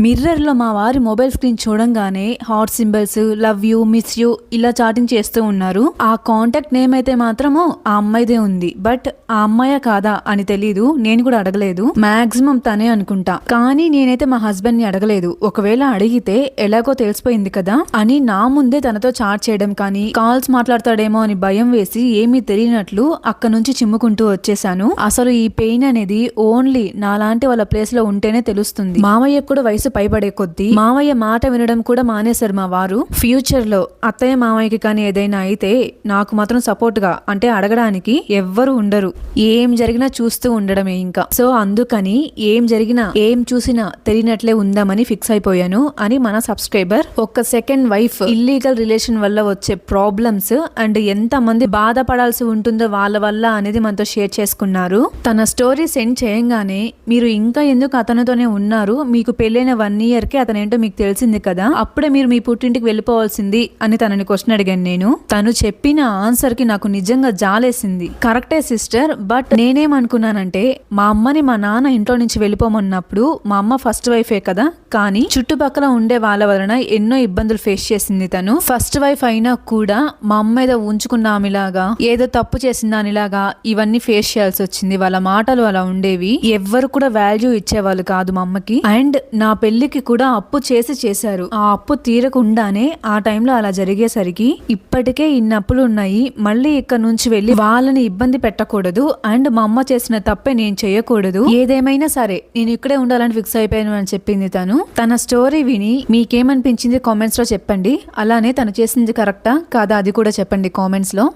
మిర్రర్లో మా వారి మొబైల్ స్క్రీన్ చూడంగానే heart symbols love you miss you ఇలా చాటింగ్ చేస్తూ ఉన్నారు. ఆ కాంటాక్ట్ నేమ్ అయితే మాత్రము ఆ అమ్మాయిదే ఉంది. బట్ ఆ అమ్మాయా కాదా అని తెలీదు. నేను కూడా అడగలేదు. మాక్సిమం తనే అనుకుంటా. కానీ నేనైతే మా హస్బెండ్ని అడగలేదు. ఒకవేళ అడిగితే ఎలాగో తెలిసిపోయింది కదా అని నా ముందే తనతో చాట్ చేయడం కానీ కాల్స్ మాట్లాడతాడేమో అని భయం వేసి ఏమీ తెలియనట్లు అక్క నుంచి చిమ్ముకుంటూ వచ్చేసాను అసలు ఈ పెయిన్ అనేది ఓన్లీ నాలాంటి వాళ్ళ ప్లేస్లో ఉంటేనే తెలుస్తుంది. మామయ్య కూడా వయసు పైబడే కొద్దీ మామయ్య మాట వినడం కూడా మానేశారు మా వారు. ఫ్యూచర్లో అత్తయ్య మామయ్యకి కానీ ఏదైనా అయితే నాకు మాత్రం సపోర్ట్గా అంటే అడగడానికి ఎవ్వరు ఉండరు. ఏం జరిగినా చూస్తూ ఉండడమే ఇంకా. సో అందుకని ఏం జరిగినా ఏం చూసినా తెలియనట్లే ఉందామని ఫిక్స్ అయిపోయాను అని మన సబ్స్క్రైబర్ ఒక్క సెకండ్ వైఫ్ ఇల్లీగల్ రిలేషన్ వల్ల వచ్చే ప్రాబ్లమ్స్ అండ్ ఎంత మంది బాధపడాల్సి ఉంటుందో వాళ్ళ వల్ల అనేది మనతో షేర్ చేసుకున్నారు. తన స్టోరీ సెండ్ చేయంగానే మీరు ఇంకా ఎందుకు అతనితోనే ఉన్నారు? మీకు పెళ్ళైన వన్ ఇయర్కి అతనేంటో మీకు తెలిసింది కదా? అప్పుడే మీరు మీ పుట్టింటికి వెళ్ళిపోవాల్సింది అని తనని క్వశ్చన్ అడిగాను నేను. తను చెప్పిన ఆన్సర్కి నాకు నిజంగా జాలేసింది. కరెక్టే సిస్టర్ బట్ నేనేమనుకున్నానంటే మా అమ్మని మా నాన్న ఇంట్లో నుంచి వెళ్ళిపోమన్నప్పుడు మా అమ్మ ఫస్ట్ వైఫే కదా? కానీ చుట్టుపక్కల ఉండే వాళ్ళ వలన ఎన్నో ఇబ్బందులు ఫేస్ చేసింది తను. ఫస్ట్ వైఫ్ అయినా కూడా మా అమ్మ ఏదో ఉంచుకున్న ఆమెలాగా ఏదో తప్పు చేసిన దానిలాగా ఇవన్నీ ఫేస్ చేయాల్సి వచ్చింది. వాళ్ళ మాటలు అలా ఉండేవి. ఎవ్వరు కూడా వాల్యూ ఇచ్చేవాళ్ళు కాదు మా అమ్మకి. అండ్ నా పెళ్ళికి కూడా అప్పు చేసి చేశారు. ఆ అప్పు తీరకుండానే ఆ టైంలో అలా జరిగేసరికి ఇప్పటికే ఇన్ని అప్పులు ఉన్నాయి మళ్ళీ ఇక్కడ నుంచి వెళ్ళి వాళ్ళని ఇబ్బంది పెట్టకూడదు. అండ్ మా అమ్మ చేసిన తప్పే నేను చేయకూడదు. ఏదేమైనా సరే నేను ఇక్కడే ఉండాలని ఫిక్స్ అయిపోయాను అని చెప్పింది తను. తన స్టోరీ విని మీకేమనిపించింది కామెంట్స్లో చెప్పండి. అలానే తను చేసింది కరెక్టా కాదా అది కూడా చెప్పండి కామెంట్స్లో